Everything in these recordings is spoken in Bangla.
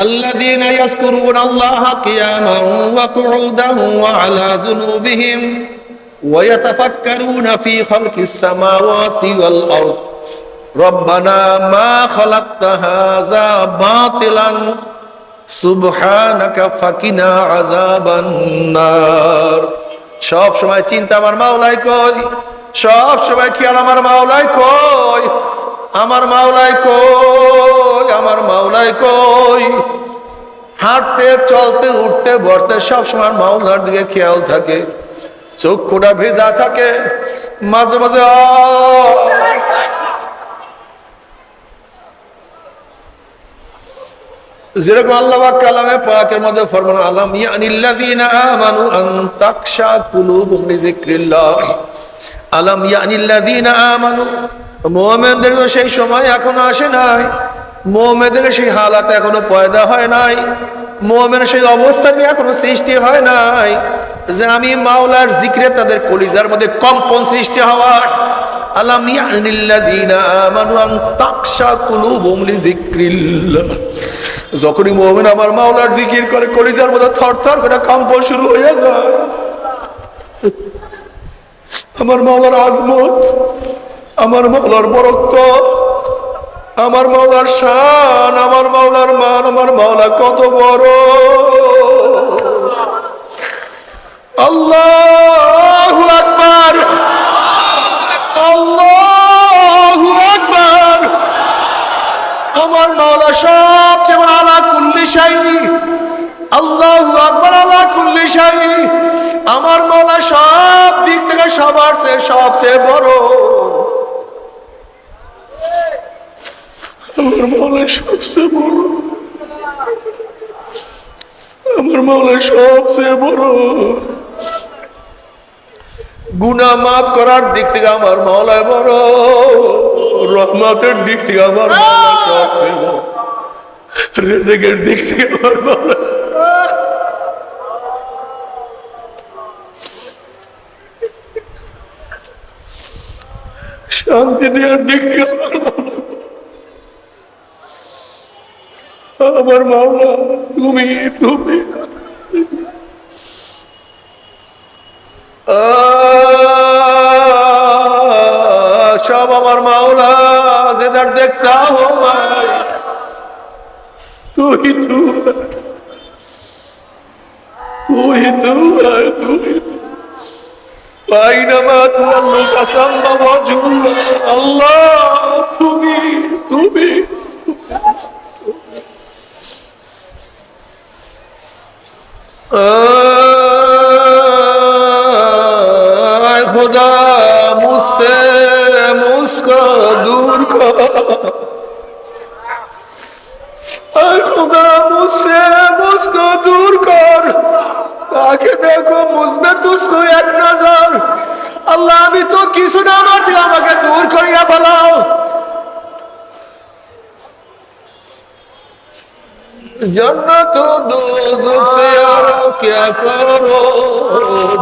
الذين يذكرون الله قياما وقعودا وعلى جنوبهم ويتفكرون في خلق السماوات والأرض ربنا ما خلقت هذا باطلا سبحانك فقنا عذاب النار সব সময় চিন্তা আমার মাওলাই কই সব সময় খেয়াল আমার মাওলাই কই আমার মাওলাই কই আমার মাওলাই কই? হাঁটতে, চলতে, উঠতে, বসতে সব সময় মাওলার দিকে খেয়াল থাকে। চক্ষুটা ভেজা থাকে। মাঝে মাঝে যেরকম আল্লাহ কালামে পাকের মধ্যে ফরমান, আলাম আলাম আমানু সেই সময় এখনও আসে নাই। মুমিনদের সেই হালাত এখনও পয়দা হয় নাই। মুমিনের সেই অবস্থা নিয়ে এখনও সৃষ্টি হয় নাই। যে আমি মাওলার জিক্রে তাদের কলিজার মধ্যে কম্পন সৃষ্টি হওয়ার আলাম ইয়ানিল্লাযীনা আমানু আন তাকশা লিযিকরিল্লাহ। যখনই মোহামেন আমার মাওলার জিকির করে, কলিজার মধ্যে থর করে কম্প শুরু হয়ে যায়। আমার মাওলার আজমত, আমার মাওলার বরক্ত আমার মাওলার শান, আমার মাওলার মান, আমার মাওলা কত বড়। আল্লাহু আকবার। আল্লাহু আকবার। আমার মাওলা সবচেয়ে আলা কুল্লি আল্লাহু আকবার আলা কুল্লি আমার মাওলা সব দিক থেকে সবার চেয়ে সবচেয়ে বড়। আমার মাওলা সবচেয়ে বড়। আমার মাওলা সবচেয়ে বড়। গুনা মাফ করার দিক থেকে আমার মাওলায় বড়। রহমতের দিক থেকে আমার মাওলা সবচেয়ে বড়। রেজেকের দিক থেকে আমার মাওলা শান্তি দেওয়ার দিক থেকে আমার মাওলা আমার মাওলা, তুমি তুমি। সব আমার মাওলা যেদার দেখতা হো ভাই তুই। তুই তুই তু আইনামা তু আল্লাহ কাসাম বাবা আল্লাহ, তুমি তুমি। खुदा मुझसे मुझको दूर कर आए खुदा मुझसे मुझको दूर कर ताकि देखो मुझमें तुझको एक नजर আল্লাহ আমি তো কিছু না আমার থেকে আমাকে দূর করিয়া जन्नत दो दुख से यारो क्या करो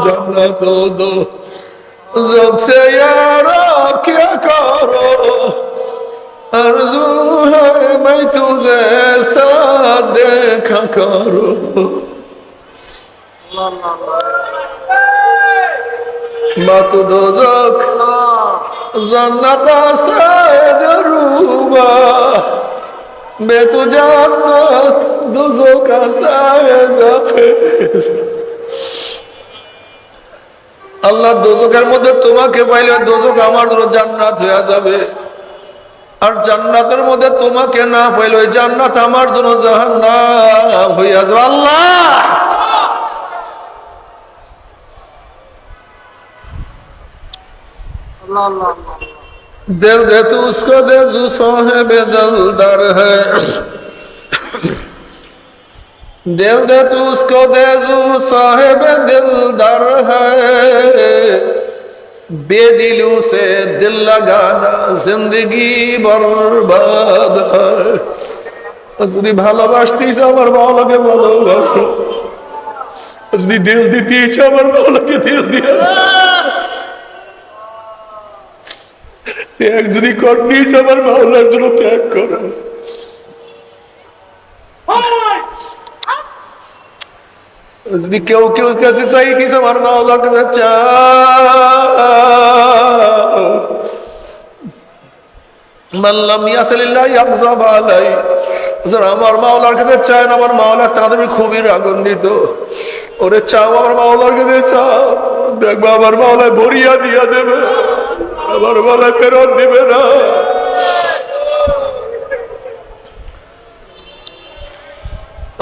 जन्नत दो दुख से यारो क्या करो अर्जू है मैं तुझे साथ देखा करो मत दो जख जन्नत आस्ते दरूबा বেতু আল্লাহ দোজকের মধ্যে তোমাকে পাইলে দোজক আমার জন্য জান্নাত হয়ে যাবে। আর জান্নাতের মধ্যে তোমাকে না পাইলে ওই জান্নাত আমার জন্য জাহান্নাম হইয়া যাবে। আল্লাহ। दिल दे तू उसको दे जो साहेब दलदर है दिल दे तू उसको दे जो साहेब दिलदार है बेदिलू से दिल लगाना जिंदगी बर्बाद है যদি ভালোবাসতিস আমার বাবাকে ভালোবাসো যদি দিল দিতে ইচ্ছে আমার বাবাকে দিল দিয়ে ত্যাগ যদি করতেই আমার মাওলার জন্য ত্যাগ করো। যদি কেউ কেউ কাছে চাই কিছু আমার মাওলার কাছে চা। মাল্লাম ইয়াসালিল্লাহ ইয়াকজাব আলাই যারা আমার মাওলার কাছে চায় না, আমার মাওলা তাদের খুবই রাগান্বিত। ওরে চাও আমার মাওলার কাছে, চাও। দেখব আমার মাওলায় ভরিয়া দিয়া দেবে। আমার মাওলায় ফেরত দিবে না।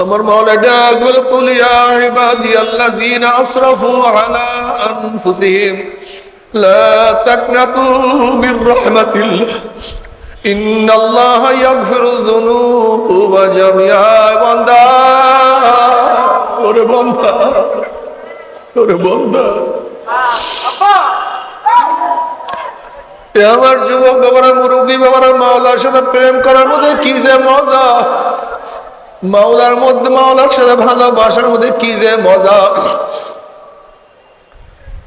আমার মাওলা ডাক বলে কুল ইয়া ইবাদিয়াল্লাযীনা আসরাফু আলা আনফুসিহিম, লা তাকনাতু মির রাহমাতিল্লাহ ইন্নাল্লাহা ওরে বান্দা আমার যুবক বাবারা, মুরব্বী বাবারা, মাওলার সাথে প্রেম করার মধ্যে কি যে মজা? মাওলার মধ্যে, মাওলার সাথে ভালোবাসার মধ্যে কি যে মজা?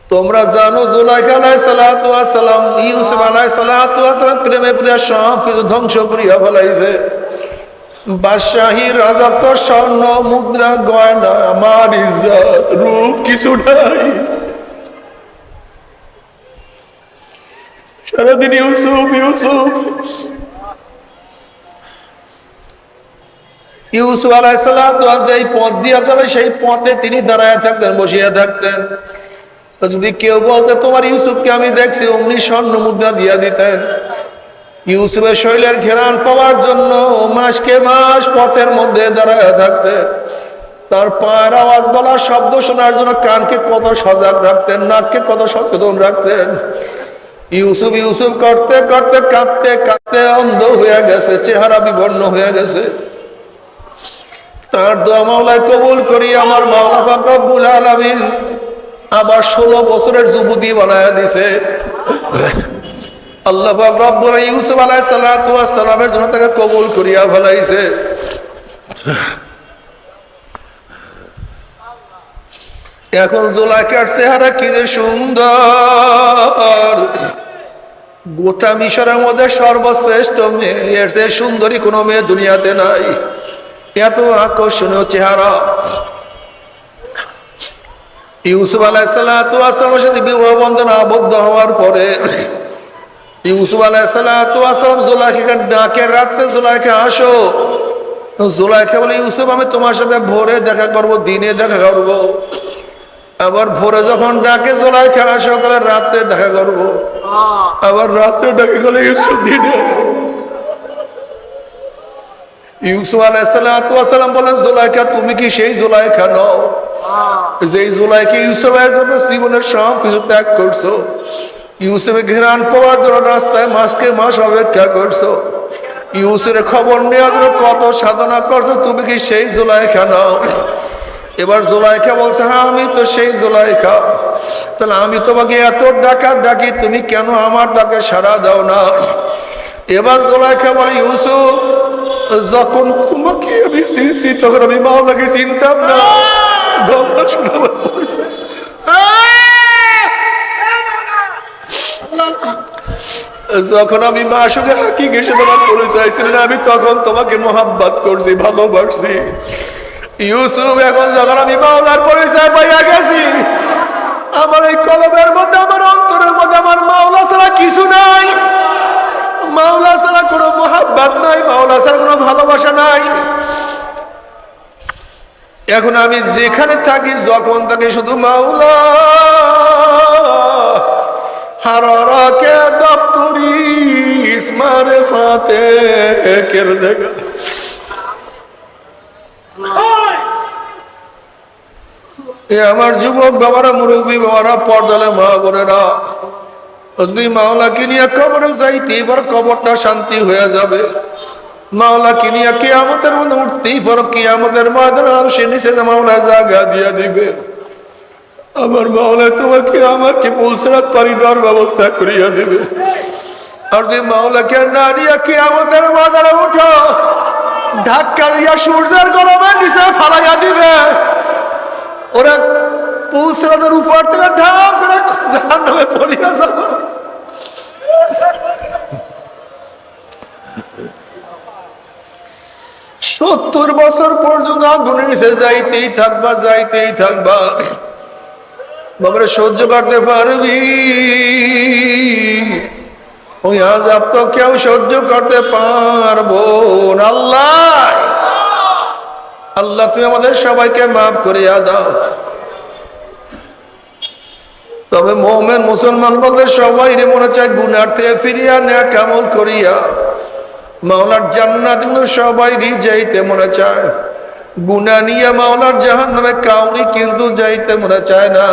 তোমরা জানো জুলাইকা ইউসুফ প্রেমে স্বর্ণ, মুদ্রা সারাদিন ইউসুফ ইউসুফ। ইউসুফ আলাইসাল্লাম যেই পথ দিয়া যাবে, সেই পথে তিনি দাঁড়ায় থাকতেন, বসিয়া থাকতেন। যদি কেউ বলতে, তোমার ইউসুফকে আমি দেখছি অমনি স্বর্ণ মুদ্রা দিয়া দিতেন। ইউসুফের শৈলের ঘেরান পাওয়ার জন্য মাসকে মাস পথের মধ্যে দাঁড়ায় থাকতেন। তার পায়ের আওয়াজ, গলার শব্দ শোনার জন্য কানকে কত সজাগ রাখতেন, নাককে কত সচেতন রাখতেন। ইউসুফ ইউসুফ করতে করতে কাঁদতে কাঁদতে অন্ধ হয়ে গেছে, চেহারা বিবর্ণ হয়ে গেছে। তার দোয়া মাওলায় কবুল করি আমার মাওলা পাক রব্বুল আলামিন আবার ষোলো বছরের যুবতী বানায় দিছে। আল্লাহ রব্বুল ইউসুফ আলাইহিস সালাতু ওয়াস সালামের জন্য তাকে কবুল করিয়া ফেলাইছে। এখন জোলাকার চেহারা কি যে সুন্দর। গোটা মিশরের মধ্যে সর্বশ্রেষ্ঠ মেয়ে এর চেয়ে সুন্দরী কোনো মেয়ে দুনিয়াতে নাই। এত আকর্ষণীয় চেহারা। ইউসুফ আলাহিসাল্লামের সাথে বিবাহ বন্ধন আবদ্ধ হওয়ার পরে ইউসুফ আলাহিসাল্লাম জোলাইকে ডাকে, রাত্রে জোলাইকে আসো। জোলাইকে বলে, ইউসুফ, আমি তোমার সাথে ভোরে দেখা করব, দিনে দেখা করব। আবার ভোরে যখন ডাকে জোলাইকে আসো করে, রাত্রে দেখা করব। আবার রাত্রে ডাকে গেলে দিনে। তুমি জীবনের কিছু ত্যাগ করছ ঘেরান জন্য রাস্তায় মাসকে মাস অপেক্ষা করছ খবর নেওয়ার জন্য কত সাধনা করছ, তুমি কি সেই জোলাইখা নও? এবার জোলাইখা বলছে হ্যাঁ আমি তো সেই জোলাইখা। তাহলে আমি তোমাকে এত ডাকার ডাকি, তুমি কেন আমার ডাকে সাড়া দাও না? এবার জোলাইখা বলে, ইউসুফ, যখন তোমাকে আমি চিনছি, তখন আমি মাওলাকে চিনতাম না। যখন আমি মা সঙ্গে হাকি গেছে তোমার পরিচয় ছিল না, আমি তখন তোমাকে মোহাব্বত করছি, ভালোবাসছি। ইউসুফ এখন যখন আমি মাওলার পরিচয় পাইয়া গেছি, আমার এই কলমের মধ্যে, আমার অন্তরের মধ্যে আমার মাওলা ছাড়া কিছু নাই। মাওলা ছাড়া কোনো মোহাব্বত নাই, মাওলা ছাড়া কোনো ভালোবাসা নাই। এখন আমি যেখানে থাকি, যখন থাকি শুধু মাওলা। হারারাকে দপ্তরি, ইসমারে ফাতে কের দেগা এ আমার যুবক বাবারা, মুরব্বী বাবারা, পর্দালে মা বোনেরা যদি মাওলাকে নিয়ে কবরে যাইতে, এবার কবরটা শান্তি হয়ে যাবে। মাওলাকে নিয়ে কে আমাদের মধ্যে উঠতেই পারো কে আমাদের ময়দান আর সে নিচে মাওলা জায়গা দিয়ে দিবে। আমার মাওলা তোমাকে আমাকে পৌঁছাত পারি দেওয়ার ব্যবস্থা করিয়া দেবে। আর যদি মাওলাকে না নিয়ে কে আমাদের ময়দানে উঠো, ধাক্কা দিয়া সূর্যের গরমে নিচে ফালাইয়া দিবে। ওরা পৌঁছানোর উপর থেকে ধাপ করে জাহান পড়িয়া যাবে। সত্তর বছর পর্যন্ত আগুনের সে যাইতেই থাকবা যাইতেই থাকবা। বাবারে সহ্য করতে পারবি। ওই আজাব তো কেউ সহ্য করতে পারব আল্লাহ। আল্লাহ, তুমি আমাদের সবাইকে মাফ করিয়া দাও। তবে মোহামেন মুসলমান বলতে সবাই রে মনে চায় গুনার থেকে ফিরিয়া নেয়া কামল করিয়া। মাওলার জান্নাতগুলো সবাই যাইতে মনে চায়। গুনা নিয়ে মাওলার জাহান নামে কাউরি কিন্তু যাইতে মনে চায় না।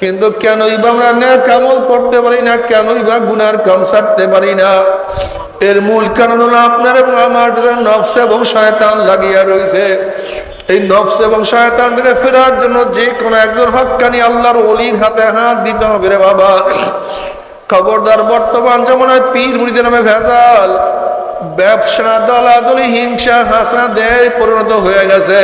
কিন্তু কেনই বা আমরা নেয়া কামল করতে পারি না? কেনই বা গুনার কাম সারতে পারি না? এর মূল কারণ হলো আপনার এবং আমার পিছনে এবং শয়তান লাগিয়া রয়েছে। এই নফস এবং শয়তান থেকে ফেরার জন্য যে কোনো একজন হকানি আল্লাহর অলির হাতে হাত দিতে হবে রে বাবা। খবরদার বর্তমান জমানায় পীর মুড়িদের নামে ভেজাল। ব্যবসা দলাদলি, হিংসা হাসা দেয় পরিণত হয়ে গেছে।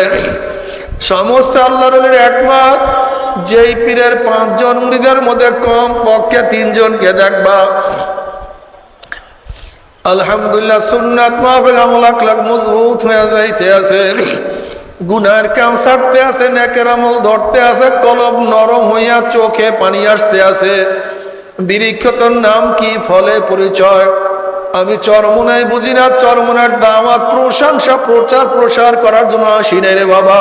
সমস্ত আল্লাহর রলির একমত। যেই পীরের পাঁচজন মুড়িদের মধ্যে কম পক্ষে তিনজনকে দেখবা। আলহামদুলিল্লাহ সুন্নাত আকলাক মজবুত হয়ে যাইতে আছে। গুনার কাম ছাড়তে আছে, নেকের আমল ধরতে আছে, কলব নরম হইয়া চোখে পানি আসতে আছে। বিরিক্ষতর নাম কি ফলে পরিচয়? আমি চরমনাই বুঝি না, চরমনার দাওয়াত প্রশংসা প্রচার প্রসার করার জন্য আসি রে বাবা।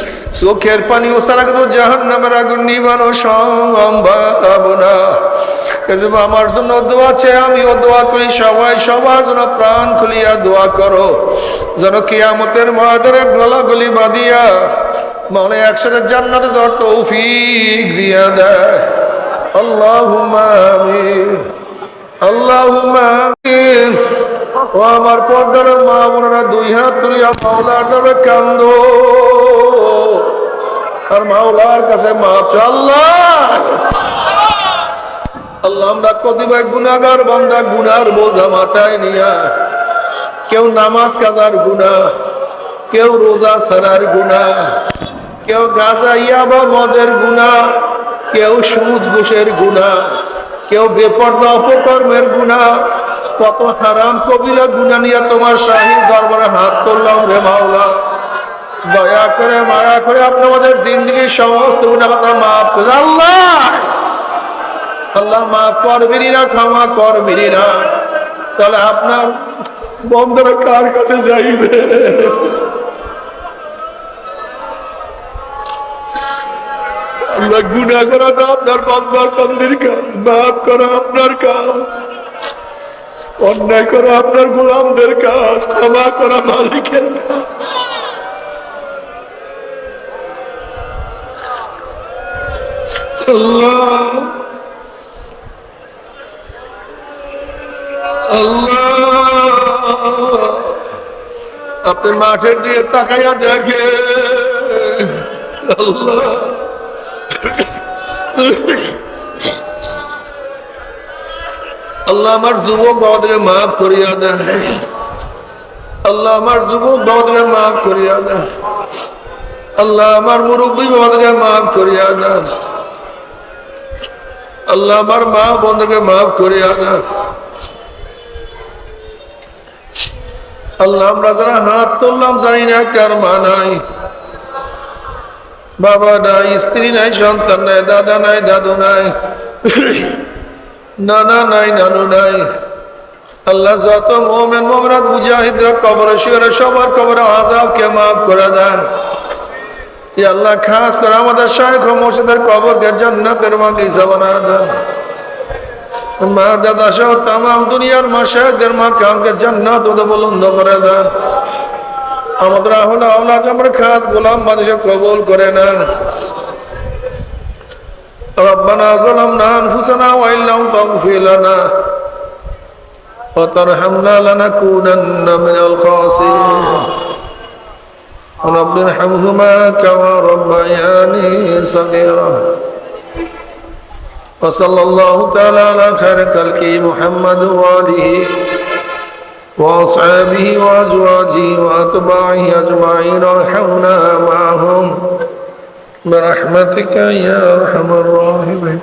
চোখের পানি ও সারা কিন্তু জাহান নামের আগুন নিবানো সম্ভব না। কিন্তু আমার জন্য দোয়া আছে আমিও দোয়া করি, সবাই সবার জন্য প্রাণ খুলিয়া দোয়া করো। যেন কিয়ামতের মহাদের গলাগলি বাঁধিয়া মনে একসাথে জান্নাতে যাওয়ার তৌফিক দিয়া দেয়। আল্লাহ আমিন। ও আমার পর্দার মা বোনেরা, দুই হাত তুলিয়া মাওলার নামে কান্দো। আর মাওলার কাছে মাপ। আল্লাহ! আল্লাহ, আমরা কতিপয় গুনাগার বান্দা গুনার বোঝা মাথায় নিয়া। কেউ নামাজ কাজার গুনা কেউ রোজা ছাড়ার গুনা কেউ গাজা, ইয়াবা, মদের গুনা কেউ সুদ, ঘুষের গুনা কেউ বেপর্দা, অপকর্মের গুনা কত হারাম কবিরা গুনা নিয়ে তোমার শাহী দরবারে হাত তুললাম রে মাওলা। দয়া করে, মায়া করে আপনি আমাদের জিন্দগির সমস্ত গুণা কথা মাফ করে আল্লাহ! আল্লাহ মাফ করবিনি না, ক্ষমা করবিনি না। তাহলে আপনার বন্ধুরা কার কাছে যাইবে? গুণা করা তো আপনার বন্ধর বন্দির কাজ, মাফ করা আপনার কাজ। অন্যায় করা আপনার গোলামদের কাজ, ক্ষমা করা মালিকের কাজ। আল্লাহ। আপনি মাঠের দিয়ে তাকাইয়া দেখে আল্লাহ। আমার যুবক বাবাদের মাফ করিয়া দেন। আল্লাহ আমার যুবক বাবাদের মাফ করিয়া দেন। আল্লাহ আমার মুরব্বী বাবাদের মাফ করিয়া দেন। আল্লাহ আমার মা বন্ধুকে মাফ করিয়া দেন। আল্লাহ আমরা যারা হাত তুললাম জানি না কার মা নাই। বাবা নাই, স্ত্রী নাই, সন্তান নাই, দাদা নাই, দাদু নাই, নানা নাই, নানু নাই। আল্লাহ যত মোমেন মোমরাত মুজাহিদরা কবরে শিওরে সবার কবরে আজাবকে মাফ করে দেন। আল্লাহ খাস করে আমাদের শায়খ মোর্শেদের কবরকে জান্নাতের বাগিচা বানা দেন মা দাদা সহ তাম দুনিয়ার মা শেখদের মা কামকে জান্নাত ওদের বলন্দ করে দেন আমাদের আহলে আওলাদ আমরা খাস গোলাম বাদিশে কবুল করে নেন ربنا ظلمنا أنفسنا وإن لم تغفر لنا وترحمنا لنكونن من الخاسرين رب ارحمهما كما ربياني صغيرا. وصلى الله تعالى على خير خلقه محمد وآله وأصحابه وأزواجه وأتباعه أجمعين. وارحمنا معهم برحمتك يا أرحم الراحمين.